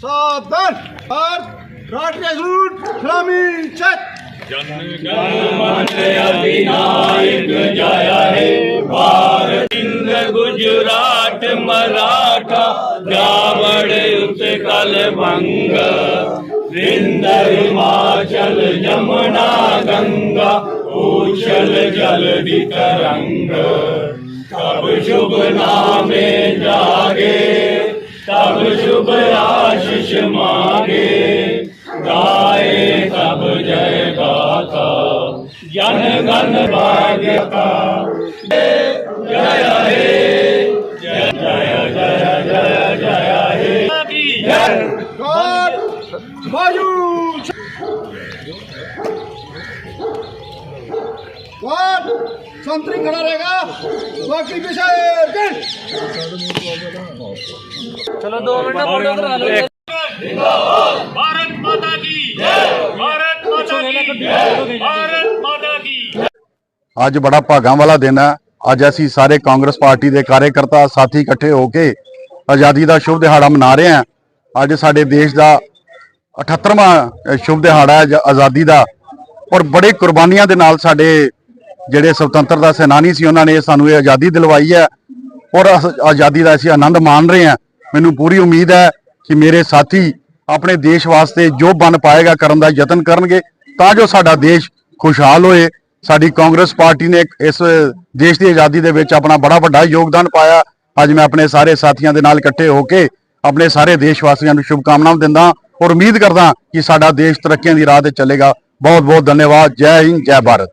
Sabdan! Art! Radres root! Krami! Chet! अधिनायक जय हे भारत सिंध गुजरात मराठा द्रावण उत्कल भंग सिंध हिमाचल यमुना गंगा उछल जल तरंग ਸਭ ਸ਼ੁਭ ਨਾਮੇ ਜਾਗੇ ਸਭ ਸ਼ੁਭ ਆਸ਼ਿਸ਼ ਮਾਗੇ। ਗਾਏ ਸਭ ਜੈ ਗਾਤਾ ਜਨ ਗਨ ਭਾਗਤਾ। ਜੈ ਹੇ ਜੈ ਜੈ ਜੈ ਜੈ ਜੈ ਹੇ ਜੈ। संतरी खड़ा रहेगा बाकी पीछे गण भारत माता की जय भारत माता की जय भारत माता की ਅੱਜ ਬੜਾ ਭਾਗਾਂ ਵਾਲਾ ਦਿਨ ਹੈ ਅੱਜ ਅਸੀਂ ਸਾਰੇ ਕਾਂਗਰਸ ਪਾਰਟੀ ਦੇ ਕਾਰਜਕਰਤਾ ਸਾਥੀ ਇਕੱਠੇ ਹੋ ਕੇ ਆਜ਼ਾਦੀ ਦਾ ਸ਼ੁਭ ਦਿਹਾੜਾ ਮਨਾ ਰਹੇ ਹਾਂ ਅੱਜ ਸਾਡੇ ਦੇਸ਼ ਦਾ 78ਵਾਂ ਸ਼ੁਭ ਦਿਹਾੜਾ ਹੈ ਜ- ਆਜ਼ਾਦੀ ਦਾ ਔਰ ਬੜੇ ਕੁਰਬਾਨੀਆਂ ਦੇ ਨਾਲ ਸਾਡੇ ਜਿਹੜੇ ਸੁਤੰਤਰਤਾ ਸੈਨਾਨੀ ਸੀ, ਉਹਨਾਂ ਨੇ ਸਾਨੂੰ ਇਹ ਆਜ਼ਾਦੀ ਦਿਲਵਾਈ ਹੈ ਔਰ ਅਸ- ਆਜ਼ਾਦੀ ਦਾ ਅਸੀਂ ਆਨੰਦ ਮਾਣ ਰਹੇ ਹਾਂ। ਮੈਨੂੰ ਪੂਰੀ ਉਮੀਦ ਹੈ ਕਿ ਮੇਰੇ ਸਾਥੀ ਆਪਣੇ ਦੇਸ਼ ਵਾਸਤੇ ਜੋ ਬਣ ਪਾਏਗਾ ਕਰਨ ਦਾ ਯਤਨ ਕਰਨਗੇ, ਤਾਂ ਜੋ ਸਾਡਾ ਦੇਸ਼ ਖੁਸ਼ਹਾਲ ਹੋਏ। ਸਾਡੀ ਕਾਂਗਰਸ ਪਾਰਟੀ ਨੇ ਇਸ ਦੇਸ਼ ਦੀ ਆਜ਼ਾਦੀ ਦੇ ਵਿੱਚ ਆਪਣਾ ਬੜਾ ਵੱਡਾ ਯੋਗਦਾਨ ਪਾਇਆ। ਅੱਜ ਮੈਂ ਆਪਣੇ ਸਾਰੇ ਸਾਥੀਆਂ ਦੇ ਨਾਲ ਇਕੱਠੇ ਹੋ ਕੇ ਆਪਣੇ ਸਾਰੇ ਦੇਸ਼ ਵਾਸੀਆਂ ਨੂੰ ਸ਼ੁਭਕਾਮਨਾਵਾਂ ਦਿੰਦਾ ਔਰ ਉਮੀਦ ਕਰਦਾ ਕਿ ਸਾਡਾ ਦੇਸ਼ ਤਰੱਕੀਆਂ ਦੀ ਰਾਹ ਤੇ ਚੱਲੇਗਾ। ਬਹੁਤ ਬਹੁਤ ਧੰਨਵਾਦ। ਜੈ ਹਿੰਦ, ਜੈ ਭਾਰਤ।